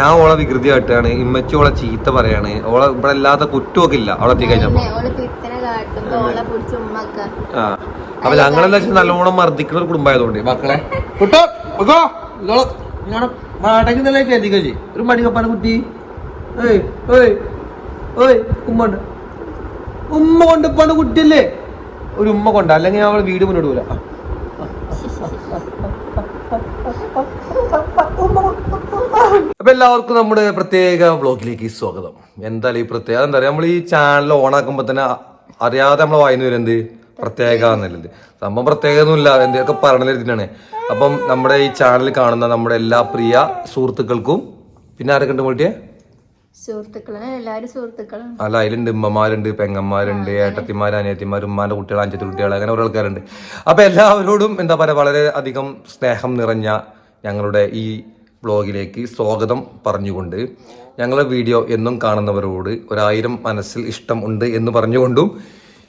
ഞാൻ ഓളെ വികൃതി കാട്ടുകയാണ് ഇമ്മച്ചി ഓളെ ചീത്ത പറയാണ് ഓളെ ഇവിടെ അല്ലാത്ത കുറ്റമൊക്കെ ഇല്ല അവളെ എത്തി കഴിഞ്ഞപ്പോ പിന്നെ ഓൾ പിത്തനെ ഓളെ പിടിച്ച് ഉമ്മക്ക ആ അപ്പൊ ഞങ്ങളെന്താ വെച്ചാൽ നല്ലോണം മർദ്ദിക്കുന്ന ഒരു കുടുംബമായതുകൊണ്ട് മക്കളെ. കുട്ടോ ഒരു മടികപ്പാന കുട്ടി. ഏയ് ഏയ് ഏയ് ഉമ്മ കൊണ്ടപ്പാണ് കുട്ടിയല്ലേ? ഒരു ഉമ്മ കൊണ്ട അല്ലെങ്കിൽ ഞാൻ അവളെ വീട് മുന്നോട്ട് പോല അപ്പൊ എല്ലാവർക്കും നമ്മുടെ പ്രത്യേക വ്ളോഗിലേക്ക് സ്വാഗതം. എന്തായാലും ഈ പ്രത്യേക എന്താ പറയാ നമ്മൾ ഈ ചാനൽ ഓൺ ആക്കുമ്പോ തന്നെ അറിയാതെ നമ്മൾ വായന വരുന്നത് പ്രത്യേക എന്നുള്ളത് സംഭവം പ്രത്യേക ഒന്നുമില്ല എന്തൊക്കെ പറഞ്ഞിരുന്നാണ് അപ്പം നമ്മുടെ ഈ ചാനൽ കാണുന്ന നമ്മുടെ എല്ലാ പ്രിയ സുഹൃത്തുക്കൾക്കും പിന്നെ ആരൊക്കെ ഉണ്ട് മോട്ടിയെ അല്ല അതിലുണ്ട് ഉമ്മമാരുണ്ട് പെങ്ങന്മാരുണ്ട് ഏട്ടത്തിമാർ അനിയത്തിമാർ ഉമ്മാന്റെ കുട്ടികൾ അഞ്ചത്തി കുട്ടികൾ അങ്ങനെ ഓരോ ആൾക്കാരുണ്ട്. അപ്പൊ എല്ലാവരോടും എന്താ പറയുക വളരെ അധികം സ്നേഹം നിറഞ്ഞ ഞങ്ങളുടെ ഈ ബ്ലോഗിലേക്ക് സ്വാഗതം പറഞ്ഞുകൊണ്ട് ഞങ്ങളുടെ വീഡിയോ എന്നും കാണുന്നവരോട് ഒരായിരം മനസ്സിൽ ഇഷ്ടം ഉണ്ട് എന്ന് പറഞ്ഞുകൊണ്ടും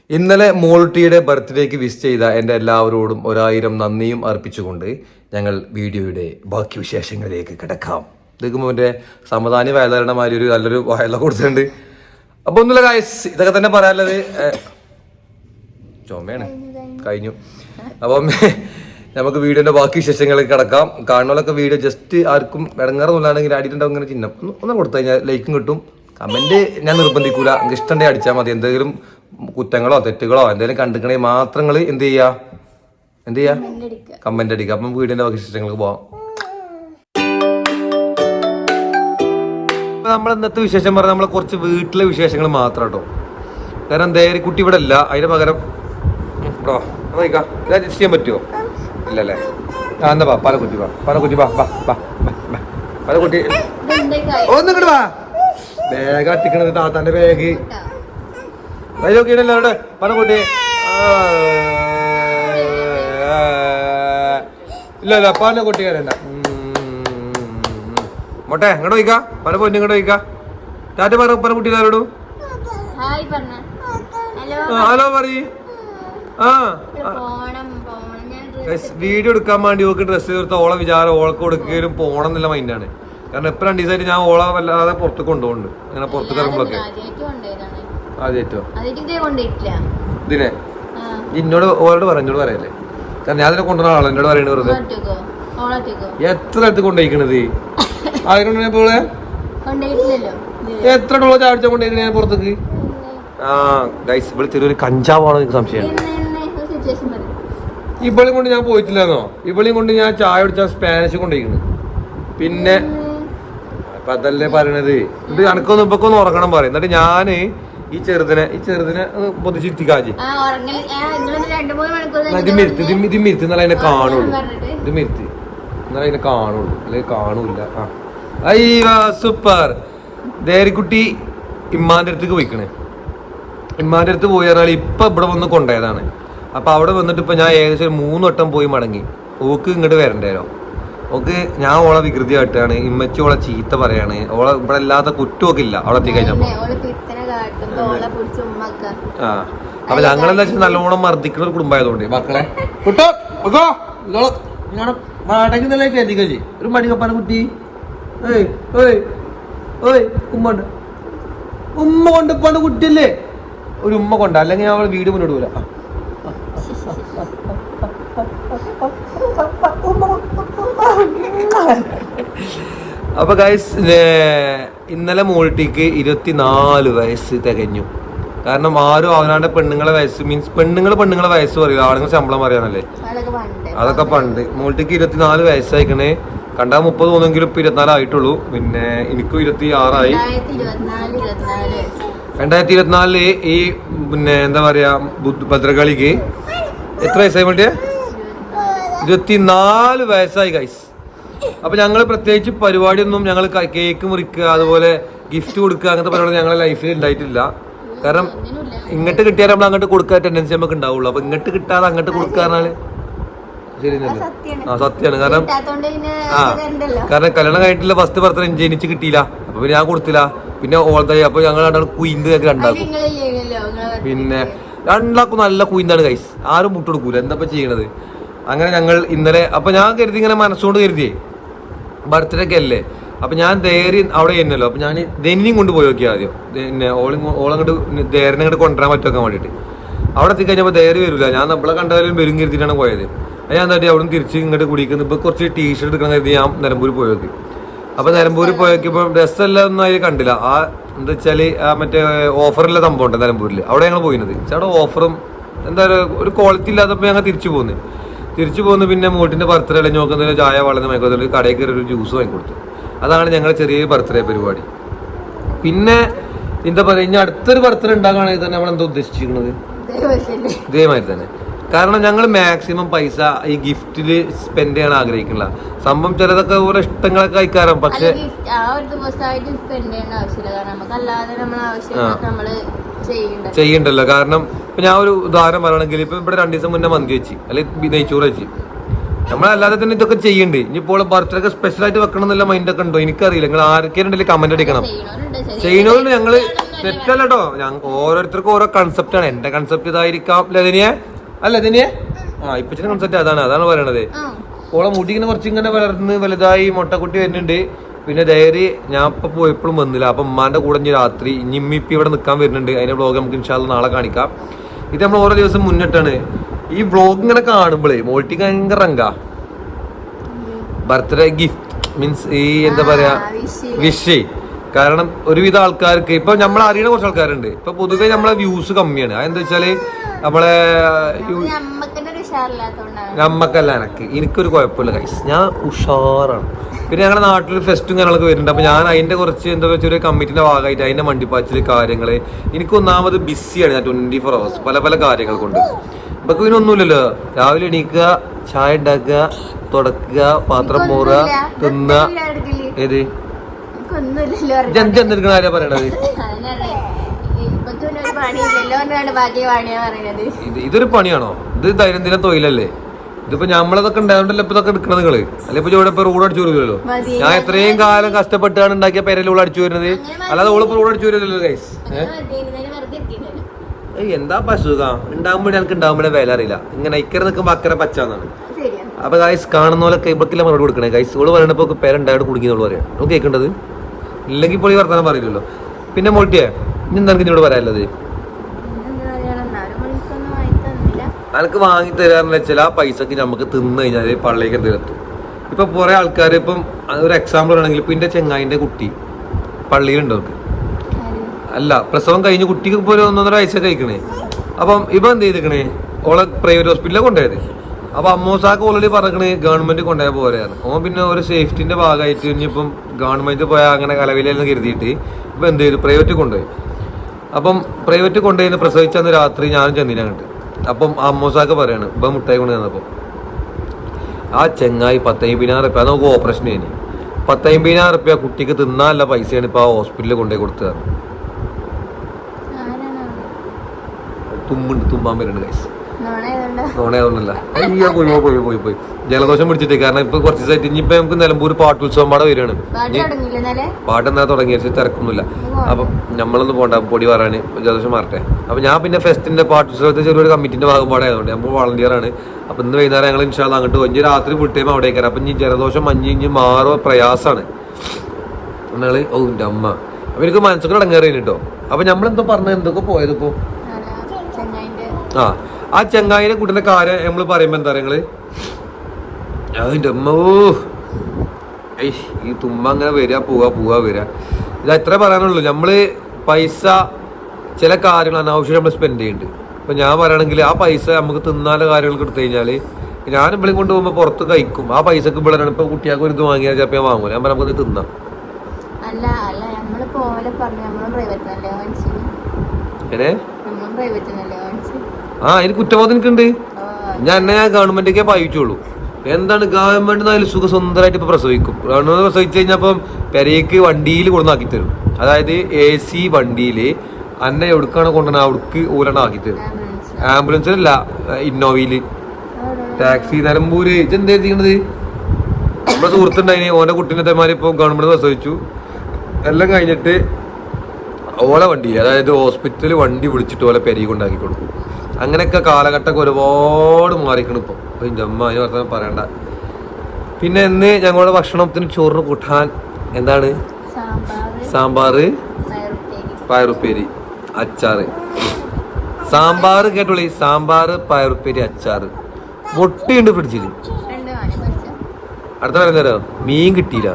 ഇന്നലെ മോൾട്ടിയുടെ ബർത്ത്ഡേക്ക് വിഷ് ചെയ്ത എന്റെ എല്ലാവരോടും ഒരായിരം നന്ദിയും അർപ്പിച്ചുകൊണ്ട് ഞങ്ങൾ വീഡിയോയുടെ ബാക്കി വിശേഷങ്ങളിലേക്ക് കിടക്കാം. ഇതൊക്കെ എന്റെ സമതാനി വയലാരണ ഒരു നല്ലൊരു വയല കൊടുത്തിട്ടുണ്ട്. അപ്പൊ ഒന്നുമില്ല കായസ് ഇതൊക്കെ തന്നെ പറയാനുള്ളത് ചുമയാണ്. കഴിഞ്ഞു അപ്പം നമുക്ക് വീഡിയോന്റെ ബാക്കി വിശേഷങ്ങളിലേക്ക് കിടക്കാം. കാണുന്നവരൊക്കെ വീഡിയോ ജസ്റ്റ് ആർക്കും ഇടങ്ങാറൊന്നുമില്ലാണെങ്കിൽ അടിയിട്ടുണ്ടാവും ഇങ്ങനെ ചിഹ്നം. ഒന്ന് ഒന്ന് കൊടുത്തു കഴിഞ്ഞാൽ ലൈക്കും കിട്ടും. കമന്റ് ഞാൻ നിർബന്ധിക്കൂല. നിങ്ങൾക്ക് ഇഷ്ടമുണ്ടെങ്കിൽ അടിച്ചാൽ മതി. എന്തെങ്കിലും കുറ്റങ്ങളോ തെറ്റുകളോ എന്തെങ്കിലും കണ്ടിക്കണമെങ്കിൽ മാത്രങ്ങൾ എന്ത് ചെയ്യാ? എന്ത് ചെയ്യാ? കമന്റ് അടിക്കുക. അപ്പം വീഡിയോന്റെ ബാക്കി വിശേഷങ്ങൾക്ക് പോവാം. നമ്മൾ ഇന്നത്തെ വിശേഷം പറഞ്ഞാൽ നമ്മളെ കുറച്ച് വീട്ടിലെ വിശേഷങ്ങൾ മാത്രം കേട്ടോ. കാരണം ദേരിക്കുട്ടി ഇവിടെ അല്ല അതിന് പകരം ഇവിടെ ചെയ്യാൻ പറ്റുമോ ഇല്ലല്ലേ? ആ എന്നാ വാ പലകുട്ടി വാ. പലകുട്ടി വാ വാ വാ വാ, വാ. പലകുട്ടി ഒന്നിങ്ങോട്ട് വാ. ബാഗ് അട്ടിക്കണത് താത്താന്റെ ബാഗ്. അതിലൊക്കെയാണല്ലോ അവിടെ പലകുട്ടി ഇല്ല ഇല്ല പല കുട്ടി കരണ്ട മോട്ടെ ഇങ്ങോട്ട് പോയിക്കാ. പല പൊന്നു ഇങ്ങോട്ട് പോയിക്കാ. ടാറ്റ പറ പല കുട്ടി ആരോടും ഹലോ ഹലോ പറയ്. ആ പോണം പോണം ഞാൻ dress വീഡിയോ എടുക്കാൻ വേണ്ടി ഓക്ക് ഡ്രസ്സ് തീർത്ത ഓളെ വിചാരം ഓൾക്ക് കൊടുക്കുകയും പോകണം എന്നുള്ള മൈൻഡാണ് കാരണം എപ്പോഴും രണ്ട് ദിവസമായിട്ട് ഞാൻ ഓളെ വല്ലാതെ പുറത്ത് കൊണ്ടുപോകുന്നുണ്ട്. അങ്ങനെ പുറത്ത് ഇറങ്ങുമ്പോഴൊക്കെ ആദ്യമായിട്ട് ഇതിനെ? എന്നോട് ഓളോട് പറ എന്നോട് പറയല്ലേ? കാരണം ഞാൻ അതിനെ കൊണ്ടുവന്ന ആളെ എന്നോട് പറയണത് വെറുതെ. എത്ര അടുത്ത് കൊണ്ടുപോയിക്കണത്? ആയിരം ഇത് എത്ര ഡോളർ ചാടിച്ച കൊണ്ടുപോയി ഞാൻ പുറത്തേക്ക് ആ ഗൈസ് ഇവിടെ ചെറിയൊരു കഞ്ചാവാണോ എനിക്ക് സംശയമാണ് എന്നെ എന്നെ ഒരു സിറ്റുവേഷൻ പറയും ഇവളെയും കൊണ്ട് ഞാൻ പോയിട്ടില്ലെന്നോ? ഇവളെയും കൊണ്ട് ഞാൻ ചായ കുടിച്ചാൽ സ്പാനിഷ് കൊണ്ടിരിക്കുന്നു പിന്നെ അപ്പൊ അതല്ലേ പറയണത്. ഇത് കണക്കൊന്നും ഇപ്പൊക്കൊന്ന് ഉറങ്ങണം പറയും. എന്നിട്ട് ഞാൻ ഈ ചെറുതിനെ ഈ ചെറുതിനെ പൊതിച്ചിരുത്തിക്കാജി. ഇത് മിരുത്ത് ഇത് മിരുത്ത് എന്നാലേ അതിനെ കാണുള്ളൂ. ഇത് മിരുത്ത്. എന്നാലും അതിനെ കാണുള്ളൂ. അല്ലെങ്കിൽ കാണൂല ആ. അയ്യ സൂപ്പർ. ദേരിക്കുട്ടി ഇമ്മാന്റെ അടുത്തേക്ക് പോയിക്കണേ. ഇമ്മാന്റെ അടുത്ത് പോയി പറഞ്ഞാൽ ഇപ്പൊ ഇവിടെ വന്ന് കൊണ്ടുപോയതാണ് അപ്പൊ അവിടെ വന്നിട്ട് ഇപ്പൊ ഞാൻ ഏകദേശം ഒരു മൂന്ന് വട്ടം പോയി മടങ്ങി. ഓക്ക് ഇങ്ങോട്ട് വരണ്ടേരോ? ഓക്ക് ഞാൻ ഓളെ വികൃതി കാട്ടുകയാണ് ഇമ്മച്ചി ഓളെ ചീത്ത പറയാണ് ഓളെ ഇവിടെ അല്ലാത്ത കുറ്റമൊക്കെ ഇല്ല അവിടെ എത്തി കഴിഞ്ഞപ്പോ. പിന്നെ ഓൾ പിത്തനെ കാട്ടുമ്പോ ഓളെ പിടിച്ച് ഉമ്മക്ക ആ. അപ്പൊ ഞങ്ങളെന്താ വെച്ചാൽ നല്ലോണം മർദ്ദിക്കുന്ന ഒരു കുടുംബമായതുകൊണ്ട് മക്കളെ. കുട്ടോ ഒരു മടികപ്പാന കുട്ടി. ഏയ് ഏയ് ഏയ് ഉമ്മ ഉണ്ട്. ഉമ്മ കൊണ്ടപ്പാണ് കുട്ടിയല്ലേ? ഒരു ഉമ്മ കൊണ്ട അല്ലെങ്കിൽ ഞാൻ അവളെ വീട് മുന്നോട്ട് പോല അപ്പൊ ഗൈസ് ഇന്നലെ മോൾട്ടിക്ക് ഇരുപത്തിനാല് വയസ്സ് തികഞ്ഞു. കാരണം ആരും അവനാണ്ട് പെണ്ണുങ്ങളെ വയസ്സ് മീൻസ് പെണ്ണുങ്ങൾ പെണ്ണുങ്ങളെ വയസ്സ് പറയില്ല ആണുങ്ങൾ ശമ്പളം പറയാനല്ലേ? അതൊക്കെ പണ്ട്. മോൾട്ടിക്ക് ഇരുപത്തിനാല് വയസ്സായിക്കണേ. കണ്ടാ മുപ്പത് തോന്നെങ്കിലും ഇപ്പൊ ഇരുപത്തിനാല് ആയിട്ടുള്ളൂ. പിന്നെ എനിക്കും ഇരുപത്തി ആറായി രണ്ടായിരത്തി ഇരുപത്തിനാല്. ഇരുപത്തിനാല് ഇരുപത്തിനാലിൽ ഈ പിന്നെ എന്താ പറയാ ബുദ്ധ- ഭദ്രകാളിക്ക് എത്ര വയസ്സായി വേണ്ടിയ ഇരുപത്തിനാല്. വയസ്സായി ഗൈസ് അപ്പൊ ഞങ്ങൾ പ്രത്യേകിച്ച് പരിപാടിയൊന്നും ഞങ്ങൾ കേക്ക് മുറിക്കുക അതുപോലെ ഗിഫ്റ്റ് കൊടുക്കുക അങ്ങനത്തെ പരിപാടി ഞങ്ങളെ ലൈഫിൽ ഉണ്ടായിട്ടില്ല കാരണം ഇങ്ങോട്ട് കിട്ടിയാൽ നമ്മൾ അങ്ങോട്ട് കൊടുക്കാൻ ടെൻഡൻസി നമുക്ക് ഉണ്ടാവുള്ളൂ അപ്പൊ ഇങ്ങോട്ട് കിട്ടാതെ അങ്ങോട്ട് കൊടുക്കാറാണ് ആ സത്യമാണ് കാരണം ആ കാരണം കല്യാണം കഴിഞ്ഞിട്ടില്ല ഫസ്റ്റ് ബർത്ത്ഡേ ജനിച്ച് കിട്ടിയില്ല. അപ്പൊ പിന്നെ ഞാൻ കൊടുത്തില്ല. പിന്നെ ഓൾതായി അപ്പൊ ഞങ്ങൾ രണ്ടാൾ കുയിന്ത് രണ്ടാക്കും പിന്നെ രണ്ടാക്കും നല്ല കുയിന്താണ് കൈസ് ആരും മുട്ടെടുക്കൂല എന്താ ചെയ്യണത്? അങ്ങനെ ഞങ്ങൾ ഇന്നലെ അപ്പൊ ഞാൻ കരുതി ഇങ്ങനെ മനസ്സുകൊണ്ട് കരുതിയേ. ബർത്ത്ഡേ അല്ലേ? അപ്പൊ ഞാൻ ദേറി അവിടെ ചെയ്യുന്നല്ലോ അപ്പൊ ഞാൻ ധനിയും കൊണ്ട് പോയി നോക്കി ആദ്യം. പിന്നെ ഓളി ഓളങ്ങോട്ട് ധൈര്യനെ അങ്ങോട്ട് കൊണ്ടുവരാൻ പറ്റുമൊക്കെ വേണ്ടിയിട്ട്. അവിടെ എത്തിക്കഴിഞ്ഞപ്പോൾ ദേറി വരില്ല ഞാൻ നമ്മളെ കണ്ടാലും വരും കരുതിയിട്ടാണ് പോയത്. ഞാൻ എന്താ അവിടെ തിരിച്ച് ഇങ്ങോട്ട് കുടിക്കുന്നത് ഇപ്പൊ കുറച്ച് ടീഷർട്ട് എടുക്കണം കരുതി ഞാൻ നിലമ്പൂർ പോയി നോക്കി. അപ്പൊ നിലമ്പൂർ പോയി നോക്കിയപ്പോൾ ഡ്രസ്സെല്ലാം ഒന്നും അതിൽ കണ്ടില്ല. ആ എന്താ വെച്ചാൽ ആ മറ്റേ ഓഫറിലെ സംഭവം ഉണ്ട് നിലമ്പൂരിൽ അവിടെ ഞങ്ങൾ പോയിരുന്നത് പക്ഷെ അവിടെ ഓഫറും എന്താ ഒരു ക്വാളിറ്റി ഇല്ലാത്തപ്പോൾ ഞങ്ങൾ തിരിച്ചു പോന്നു. തിരിച്ചു പോകുന്ന പിന്നെ മോട്ടിന്റെ ബർത്ത്ഡേ അല്ലെങ്കിൽ നോക്കുന്നതിന് ചായ വളർന്ന് മയക്കുന്നതിന് കടയിൽ കയറി ഒരു ജ്യൂസ് വാങ്ങിക്കൊടുത്തു അതാണ് ഞങ്ങളുടെ ചെറിയ ബർത്ത്ഡേ പരിപാടി. പിന്നെ എന്താ പറയുക ഇനി അടുത്തൊരു ബർത്ത്ഡേ ഉണ്ടാക്കുകയാണെങ്കിൽ തന്നെ നമ്മൾ എന്താ ഉദ്ദേശിച്ചിരിക്കുന്നത്? ഇതേമാതിരി തന്നെ. കാരണം ഞങ്ങൾ മാക്സിമം പൈസ ഈ ഗിഫ്റ്റിൽ സ്പെൻഡ് ചെയ്യാൻ ആഗ്രഹിക്കുന്നില്ല. സംഭവം ചിലതൊക്കെ ഓരോ ഇഷ്ടങ്ങളൊക്കെ അയക്കാറാണ് പക്ഷേ ആ ഒരു ദിവസമായിട്ട് സ്പെൻഡ് ചെയ്യേണ്ട ആവശ്യമില്ല. കാരണം നമുക്ക് അല്ലാതെ നമ്മൾ ആവശ്യങ്ങൾക്ക് നമ്മൾ ചെയ്യണ്ടല്ലോ. കാരണം ഇപ്പൊ ഞാൻ ഒരു ഉദാഹരണം പറയുകയാണെങ്കിൽ ഇപ്പൊ ഇവിടെ രണ്ടു ദിവസം മുന്നേ മന്തി വെച്ച് അല്ലെങ്കിൽ നെയ്ച്ചോറ് വെച്ച്. നമ്മളല്ലാതെ തന്നെ ഇതൊക്കെ ചെയ്യണ്ട്. ഇനിയിപ്പോൾ ബർത്ത്ഡേ ഒക്കെ സ്പെഷ്യൽ ആയിട്ട് വെക്കണം എന്നുള്ള മൈൻഡ് ഒക്കെ ഉണ്ടോ? എനിക്കറിയില്ല. നിങ്ങൾ ആർക്കെങ്കിലും ഉണ്ടെങ്കിൽ കമന്റ് അടിക്കണം. ചെയ്യുന്നതുകൊണ്ട് ഞങ്ങൾ. തെറ്റല്ല കേട്ടോ ഞങ്ങൾ ഓരോരുത്തർക്കും ഓരോ കൺസെപ്റ്റ് ആണ്. എന്റെ കൺസെപ്റ്റ് ഇതായിരിക്കാം. ലതിനിയെ? അല്ല ലതിനിയെ? ആ ഇപ്പച്ചിന്റെ കൺസെപ്റ്റ് അതാണ്. അതാണ് പറയണത്. ഓളെ മുടി ഇങ്ങനെ കുറച്ച് ഇങ്ങനെ വളർന്ന് വലുതായി മുട്ടക്കുട്ടി വരുന്നുണ്ട്. പിന്നെ ഡയറി ഞാൻ ഇപ്പൊ പോയപ്പോഴും വന്നില്ല. അപ്പൊ ഉമ്മാന്റെ കൂടെ ഇനി രാത്രി ഇനി ഇമ്മി ഇപ്പൊ ഇവിടെ നിൽക്കാൻ വരുന്നുണ്ട്. അതിന്റെ വ്ളോഗ് നമുക്ക് ഇൻഷാല്ല നാളെ കാണിക്കാം. ഇത് നമ്മൾ ഓരോ ദിവസം മുന്നിട്ടാണ്. ഈ വ്ളോഗ് ഇങ്ങനെ കാണുമ്പോഴേ മോൾട്ടി ഭയങ്കര റങ്ക ബർത്ത്ഡേ ഗിഫ്റ്റ് മീൻസ് ഈ എന്താ പറയുക വിഷ് കാരണം ഒരുവിധ ആൾക്കാർക്ക് ഇപ്പൊ നമ്മൾ അറിയണ കുറച്ച് ആൾക്കാരുണ്ട്. ഇപ്പൊ പൊതുവേ നമ്മളെ വ്യൂസ് കമ്മിയാണ്. അതെന്താ വെച്ചാൽ നമ്മളെ നമ്മക്കല്ല എനക്ക്. എനിക്കൊരു കുഴപ്പമില്ല കൈസ് ഞാൻ ഉഷാറാണ്. പിന്നെ ഞങ്ങളുടെ നാട്ടിൽ ഫെസ്റ്റും കാര്യങ്ങളൊക്കെ വരുന്നുണ്ട്. അപ്പോൾ ഞാൻ അതിന്റെ കുറച്ച് എന്താ വെച്ചാൽ ഒരു കമ്മിറ്റിന്റെ ഭാഗമായിട്ട് അതിന്റെ മണ്ടിപ്പാച്ചിൽ കാര്യങ്ങൾ എനിക്ക് ഒന്നാമത് ബിസിയാണ് ഞാൻ ട്വന്റി ഫോർ അവേഴ്സ് പല പല കാര്യങ്ങൾ കൊണ്ട്. ഇപ്പൊ ഇതിനൊന്നുമില്ലല്ലോ രാവിലെ എണീക്കുക ചായ ഉണ്ടാക്കുക തുടക്കുക പാത്രം പോറുക തിന്നുക. ഏത്? ഒന്നുമില്ലല്ലോ എന്തെടുക്കണ ആരാ പറയണത്? ഇതൊരു പണിയാണോ? ഇത് ദൈനംദിന തൊഴിലല്ലേ? ഇതിപ്പോ നമ്മളതൊക്കെ ഉണ്ടായതുകൊണ്ടല്ലോ ഇപ്പൊ ഇതൊക്കെ എടുക്കണത് നിങ്ങൾ? അല്ലെ ഇപ്പൊ ഇവിടെ ഇപ്പൊ റോഡ് അടിച്ചു വരുമല്ലോ ഞാൻ എത്രയും കാലം കഷ്ടപ്പെട്ടാണ് ഉണ്ടാക്കിയ പേരല്ലേ ഓൾ അടിച്ചു വരുന്നത്. അല്ലാതെ ഓളിപ്പോ റോഡ് അടിച്ചു വരുമല്ലോ ഗൈസ് എന്താ പശുക ഉണ്ടാകുമ്പോഴേ എനിക്ക് ഉണ്ടാകുമ്പോഴേ വില അറിയില്ല. ഇങ്ങനെ ഇക്കര നിൽക്കുമ്പോ അക്കരെ പച്ചാന്നാണ് അപ്പൊ ഗൈസ് കാണുന്ന പോലെ ഇവർക്കില്ല മറുപടി കൊടുക്കണേ? ഗൈസ് ഓൾ പറയണപ്പോ പേരുണ്ടായിട്ട് കുടുങ്ങിയെന്നോൾ പറയാം. നമുക്ക് കേൾക്കേണ്ടത് ഇല്ലെങ്കിൽ ഇപ്പോൾ ഈ വർത്തമാനം പറയില്ലല്ലോ. പിന്നെ മോട്ടിയെ ഇനി എന്താണ് ഇന്നോട് പറയാനുള്ളത് പിന്നെന്താ പറയാ, എന്നാലും വിളിക്കൊന്നും വാങ്ങി തന്നില്ല. അനക്ക് വാങ്ങി തരാന്ന് വെച്ചാൽ ആ പൈസക്ക് നമുക്ക് തിന്നു കഴിഞ്ഞാൽ പള്ളിക്ക് തീർത്തു ഇപ്പൊ കുറെ ആൾക്കാർ ഇപ്പം ഒരു എക്സാമ്പിൾ ആണെങ്കിൽ ഇപ്പൊ എന്റെ ചെങ്ങായിന്റെ കുട്ടി പള്ളിയിലുണ്ട് അവർക്ക്. അല്ല പ്രസവം കഴിഞ്ഞ് കുട്ടിക്ക് പോലെ ഒന്നൊന്നര പൈസ കഴിക്കണേ അപ്പം ഇപ്പൊ എന്ത് ചെയ്തിക്കണേ? ഓളെ പ്രൈവറ്റ് ഹോസ്പിറ്റലിലെ കൊണ്ടുപോയത്. അപ്പൊ അമ്മോസാക്ക് ഓൾറെഡി പറഞ്ഞേ ഗവൺമെന്റ് കൊണ്ടുപോയ പോലെയാണ് ഓൻ പിന്നെ ഒരു സേഫ്റ്റിന്റെ ഭാഗമായിട്ട് ഇനിയിപ്പം ഗവൺമെന്റ് പോയാൽ അങ്ങനെ കലവിലെന്ന് കരുതിയിട്ട് ഇപ്പൊ എന്ത് ചെയ്തു? പ്രൈവറ്റ് കൊണ്ടുപോയി. അപ്പം പ്രൈവറ്റ് കൊണ്ടുപോയി പ്രസവിച്ചന്ന് രാത്രി ഞാനും അങ്ങോട്ട്. അപ്പം ആ മൊസാക്ക പറയാണ് ഇപ്പം മുട്ടായി കൊണ്ട് തന്നപ്പോൾ ആ ചെങ്ങായി പത്തമ്പതിനായിരം റുപ്യ നമുക്ക് ഓപ്പറേഷൻ ചെയ്യുന്നു പത്തമ്പതിനായിരം റുപ്യ കുട്ടിക്ക് തിന്നാനുള്ള പൈസയാണ് ഇപ്പം ആ ഹോസ്പിറ്റലിൽ കൊണ്ടുപോയി കൊടുത്തത്? തുമ്മുണ്ട് തുമ്പാൻ വരുന്നുണ്ട് ഗൈസ് അയ്യോ പോയി പോയി പോയി പോയി ജലദോഷം പിടിച്ചിട്ട്. കാരണം ഇപ്പൊ കുറച്ച് ദിവസമായിട്ട് ഇനിയിപ്പോ നമുക്ക് നിലമ്പൂർ പാട്ടുത്സവം പാടെ വരികയാണ്. പാട്ട് എന്നാ തുടങ്ങി വെച്ച് തിരക്കൊന്നുമില്ല. അപ്പൊ നമ്മളൊന്ന് പോണ്ട പൊടി പറയാന് ജലദോഷം മാറട്ടെ. അപ്പൊ ഞാൻ പിന്നെ ഫെസ്റ്റിന്റെ പാട്ടുത്സവത്തെ ചെറിയൊരു കമ്മിറ്റിന്റെ ഭാഗം പാടായതുകൊണ്ട് നമ്മൾ വളണ്ടിയർ ആണ്. അപ്പൊ ഇന്ന് വൈകുന്നേരം ഞങ്ങൾ ഇൻഷാല്ല അങ്ങോട്ട് ഇനി രാത്രി ഫുൾ ടൈം അവിടെ കയറാം അപ്പൊ ഇനി ജലദോഷം മഞ്ഞ് ഇഞ്ഞ് മാറോ പ്രയാസാണ്. ഞങ്ങൾ ഓ എന്റെ അമ്മ. അപ്പൊ എനിക്ക് മനസ്സൊക്കെ ഇടങ്ങേറി കേട്ടോ അപ്പൊ നമ്മളെന്തോ പറഞ്ഞ എന്തൊക്കെ പോയത് ഇപ്പൊ? അല്ല, ചെങ്ങായിന്റെ ആ ആ ചെങ്ങായിനെ കൂട്ടുന്ന കാര്യം നമ്മൾ പറയുമ്പോ എന്താ നിങ്ങൾ? അതിന്റെ അമ്മോ ഏയ് ഈ തുമ്മ അങ്ങനെ വരിക പോവാ പോവാ വരിക. ഇത് അത്ര പറയാനുള്ളൂ. നമ്മൾ പൈസ ചില കാര്യങ്ങൾ അനാവശ്യം നമ്മൾ സ്പെൻഡ് ചെയ്യുന്നുണ്ട് ഇപ്പം ഞാൻ പറയുകയാണെങ്കിൽ ആ പൈസ നമുക്ക് തിന്നാല കാര്യങ്ങൾക്ക് എടുത്തു കഴിഞ്ഞാൽ ഞാൻ ഇവിടെ കൊണ്ട് പോകുമ്പോൾ പുറത്ത് കഴിക്കും. ആ പൈസക്ക് ഇവിടെ ഇപ്പൊ കുട്ടിയാൾക്ക് ഒരു ഇത് വാങ്ങിയാൽ ചിലപ്പോൾ ഞാൻ വാങ്ങൂല. ഞാൻ നമുക്ക് തിന്നാം. അല്ല അല്ല നമ്മൾ പോലെ പറഞ്ഞു നമ്മൾ പ്രൈവറ്റ് നല്ലേ ആ എനിക്ക് കുറ്റബോധം എനിക്കുണ്ട്. ഞാൻ എന്നെ ഞാൻ ഗവൺമെന്റൊക്കെ പായിച്ചോളൂ എന്താണ് ഗവൺമെന്റ് അതിൽ സുഖ സുന്ദരമായിട്ട് ഇപ്പൊ പ്രസവിക്കും. ഗവൺമെന്റ് പ്രസവിച്ചു കഴിഞ്ഞപ്പം പെരയ്ക്ക് വണ്ടിയിൽ കൊണ്ടുവന്നാക്കി തരും. അതായത് എ സി വണ്ടിയിൽ അന്നെ എവിടുക്കാണ് കൊണ്ടുവന്ന അവിടേക്ക് ഊരണ ആക്കി തരും. ആംബുലൻസിലല്ല ഇന്നോവയിൽ. ടാക്സി നിലമ്പൂര്. ഇതെന്താ ചെയ്യണത് നമ്മുടെ സുഹൃത്തുണ്ടായിന് ഓന്റെ കുട്ടീനെ തേമാരി ഇപ്പൊ ഗവൺമെന്റ് പ്രസവിച്ചു. എല്ലാം കഴിഞ്ഞിട്ട് ഓളെ വണ്ടിയിൽ അതായത് ഹോസ്പിറ്റലിൽ വണ്ടി വിളിച്ചിട്ട് ഓലെ പെരയ്ക്ക് കൊണ്ടാക്കി കൊടുക്കും. അങ്ങനെയൊക്കെ കാലഘട്ടമൊക്കെ ഒരുപാട് മാറിക്കണം ഇപ്പൊ. എന്റെ അമ്മ അതിന് വർത്തമാനം പറയണ്ട. പിന്നെ ഇന്ന് ഞങ്ങളുടെ ഭക്ഷണത്തിന് ചോറിന് കൂട്ടാൻ എന്താണ്? സാമ്പാർ സാമ്പാറ് പയറുപ്പേരി. അച്ചാറ്. സാമ്പാർ കേട്ടോളി സാമ്പാർ പയറുപ്പേരി അച്ചാറ്. മുട്ടയുണ്ട് ഫ്രിഡ്ജിൽ അടുത്ത പറയുന്നേരോ? മീൻ കിട്ടിയില്ല.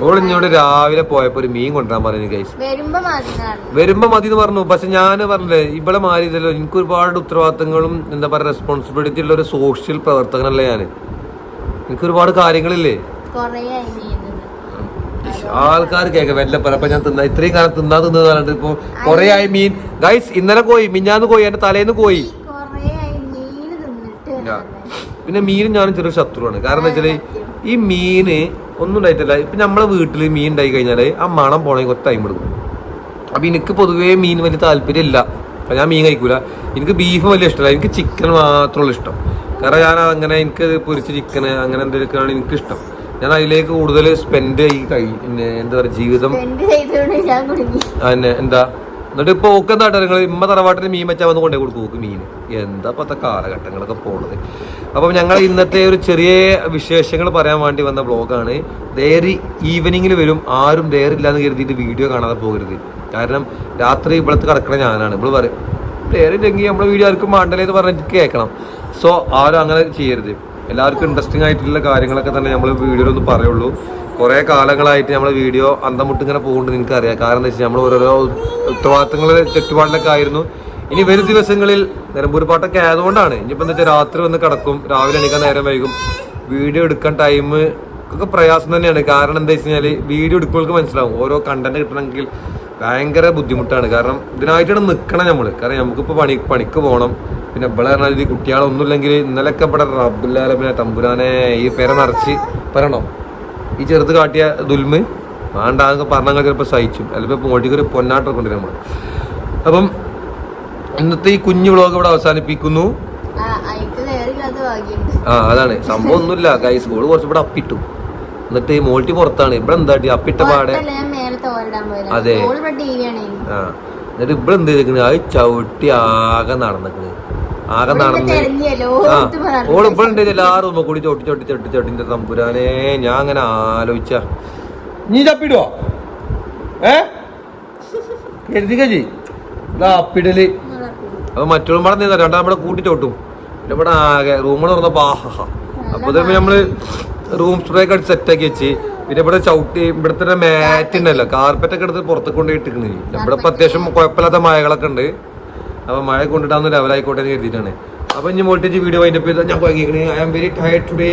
ഇന്നോട് രാവിലെ പോയപ്പോ ഒരു മീൻ കൊണ്ടുവരാൻ പറഞ്ഞു കൈസ് വരുമ്പോ മതി എന്ന് പറഞ്ഞു. പക്ഷെ ഞാൻ പറഞ്ഞില്ലേ ഇവിടെ മാറിയതല്ലോ എനിക്ക് ഒരുപാട് ഉത്തരവാദിത്തങ്ങളും എന്താ പറയാ റെസ്പോൺസിബിലിറ്റി ഉള്ള ഒരു സോഷ്യൽ പ്രവർത്തകനല്ലേ ഞാൻ എനിക്ക് ഒരുപാട് കാര്യങ്ങളില്ലേ. ആൾക്കാർ കേക്ക വല്ല പറയപ്പോ ഞാൻ തിന്നാ ഇത്രയും കാലം തിന്നാ തിന്നത് പറഞ്ഞിട്ട് ഇപ്പൊ കൊറേ ആയി മീൻ. ഗൈസ് ഇന്നലെ പോയി മിഞ്ഞാന്ന് പോയി എന്റെ തലേന്ന് പോയി. പിന്നെ മീനും ഞാനും ചെറിയ ശത്രുവാണ്. കാരണം എന്താ വെച്ചാൽ ഈ മീന് ഒന്നും ഉണ്ടായിട്ടില്ല. ഇപ്പൊ നമ്മളെ വീട്ടിൽ മീൻ ഉണ്ടായി കഴിഞ്ഞാൽ ആ മണം പോണെങ്കിൽ കുറച്ച് ടൈം എടുക്കും. അപ്പൊ എനിക്ക് പൊതുവേ മീൻ വലിയ താല്പര്യമില്ല. അപ്പൊ ഞാൻ മീൻ കഴിക്കൂല. എനിക്ക് ബീഫ് വലിയ ഇഷ്ടമല്ല. എനിക്ക് ചിക്കൻ മാത്രമുള്ള ഇഷ്ടം. കാരണം ഞാൻ അങ്ങനെ എനിക്ക് പൊരിച്ച ചിക്കൻ അങ്ങനെ എന്തെങ്കിലുമൊക്കെയാണ് എനിക്ക് ഇഷ്ടം ഞാൻ അതിലേക്ക് കൂടുതൽ സ്പെൻഡ് ചെയ്യി കഴി എന്താ പറയുക ജീവിതം എന്താ? എന്നിട്ട് ഇപ്പൊ ഒക്കെ എന്താ നിങ്ങൾ ഇമ്മ തറവാട്ടിൽ മീൻ വെച്ചാൽ വന്ന് കൊണ്ടേ കൊടുക്കും നോക്ക് മീൻ. എന്താ ഇപ്പത്തെ കാലഘട്ടങ്ങളൊക്കെ പോണത്? അപ്പം ഞങ്ങൾ ഇന്നത്തെ ഒരു ചെറിയ വിശേഷങ്ങൾ പറയാൻ വേണ്ടി വന്ന ബ്ലോഗാണ് ഡയറി ഈവനിങ്ങിൽ വരും. ആരും ഡയറി ഇല്ലാന്ന് കരുതിയിട്ട് വീഡിയോ കാണാതെ പോകരുത്. കാരണം രാത്രി ഇവിടുത്തെ കിടക്കണ ഞാനാണ്. ഇവിടെ പറയും ഡയറി ഇല്ലെങ്കിൽ നമ്മുടെ വീഡിയോ ആർക്കും മാണ്ടലേ എന്ന് പറഞ്ഞിട്ട് കേൾക്കണം. സോ ആരും അങ്ങനെ ചെയ്യരുത്. എല്ലാവർക്കും ഇൻട്രസ്റ്റിംഗ് ആയിട്ടുള്ള കാര്യങ്ങളൊക്കെ തന്നെ നമ്മൾ വീഡിയോയിൽ ഒന്ന് പറയുള്ളൂ. കുറേ കാലങ്ങളായിട്ട് നമ്മളെ വീഡിയോ അന്തം മുട്ട് ഇങ്ങനെ പോകുന്നുണ്ട് നിനക്കറിയാം കാരണം എന്താ വെച്ചാൽ നമ്മൾ ഓരോരോ ഉത്തരവാദിത്തങ്ങളുടെ ചുറ്റുപാടിലൊക്കെ ആയിരുന്നു. ഇനി വരും ദിവസങ്ങളിൽ നിലമ്പൂർ പാട്ടൊക്കെ ആയതുകൊണ്ടാണ്. ഇനിയിപ്പോൾ എന്താ വെച്ചാൽ രാത്രി വന്ന് കിടക്കും രാവിലെ എണീക്കാൻ നേരം വൈകും. വീഡിയോ എടുക്കാൻ ടൈം ഒക്കെ പ്രയാസം തന്നെയാണ്. കാരണം എന്താ വെച്ച് കഴിഞ്ഞാൽ വീഡിയോ എടുക്കുമ്പോൾ മനസ്സിലാവും. ഓരോ കണ്ടന്റ് കിട്ടണമെങ്കിൽ ഭയങ്കര ബുദ്ധിമുട്ടാണ്. കാരണം ഇതിനായിട്ടാണ് നിൽക്കണം നമ്മൾ കാരണം നമുക്കിപ്പോൾ പണി പണിക്ക് പോകണം പിന്നെ ഇവിടെ പറഞ്ഞാൽ ഈ കുട്ടികളൊന്നുമില്ലെങ്കിൽ ഇന്നലെയൊക്കെ ഇവിടെ റബ്ബുല്ലാല പിന്നെ തമ്പുരാനെ ഈ പേരെ നിറച്ച് പറയണോ? ഈ ചെറുത് കാട്ടിയ ദുൽമ് വേണ്ടാന്ന് പറഞ്ഞാൽ ചിലപ്പോൾ സഹിച്ചും. അല്ലെങ്കിൽ മോഡിക്ക് ഒരു പൊന്നാട്ടം കൊണ്ടുവരും നമ്മൾ അപ്പം ഇന്നത്തെ ഈ കുഞ്ഞു വ്ളോഗ് ഇവിടെ അവസാനിപ്പിക്കുന്നു. ആ അതാണ്. സംഭവം ഒന്നുമില്ല. കൈ സ്കൂൾ കുറച്ച് ഇവിടെ അപ്പിട്ടു. എന്നിട്ട് ഈ മോൾട്ടി പുറത്താണ്. ഇവിടെ എന്താ ടി അപ്പിട്ട പാടെ. അതെ. ആ. എന്നിട്ട് ഇവിടെ എന്ത് ചെയ്തേക്കണ് അത് ചവിട്ടി ആകെ നടന്നിക്കണ് ആകെ ഇവിടെ നടന്ന് ആ. ഓൾ ഇവിടെ ഉണ്ട് എല്ലാ റൂമ കൂടി ചവിട്ടി ചവിട്ടി ചവിട്ടി ചവിട്ടിന്റെ തമ്പുരാനെ ഞാൻ അങ്ങനെ ആലോചിച്ച. നീ തപ്പിടുവോ ഏ? കരുതി കജി ഇതാ അപ്പിടൽ. അപ്പൊ മറ്റുള്ള പടം നീ രണ്ടാം ഇവിടെ കൂട്ടി ചോട്ടും പിന്നെ ഇവിടെ ആകെ റൂമിൽ തുറന്നപ്പോ ആഹാ അപ്പൊ നമ്മൾ റൂം സ്പ്രേ ഒക്കെ അടിച്ച് സെറ്റ് ആക്കി വെച്ച് പിന്നെ ഇവിടെ ചവിട്ടി ഇവിടുത്തെ മാറ്റ് ഉണ്ടല്ലോ കാർപ്പറ്റ് ഒക്കെ എടുത്ത് പുറത്ത് കൊണ്ട് ഇട്ടിക്കണ് ഇവിടെ ഇപ്പൊ അത്യാവശ്യം കുഴപ്പമില്ലാത്ത മഴകളൊക്കെ ഉണ്ട്. അപ്പൊ മഴ കൊണ്ടിട്ടാന്ന് ലെവലായിക്കോട്ടെ എന്ന് കരുതിയിട്ടാണ്. അപ്പൊ ഇനി വോൾട്ടേജ് വീഡിയോ അതിന്റെ പേര് ഞാൻ വാങ്ങിക്കണേ I am very tired today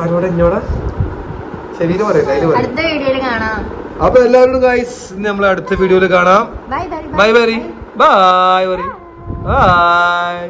ആരോടെ? എന്നോടാ ശരീരം പറയട്ടെ വീഡിയോയിൽ കാണാം. അപ്പൊ എല്ലാവരോടും ഗൈസ് നമ്മൾ അടുത്ത വീഡിയോയിൽ കാണാം. Bye bye bye bye bye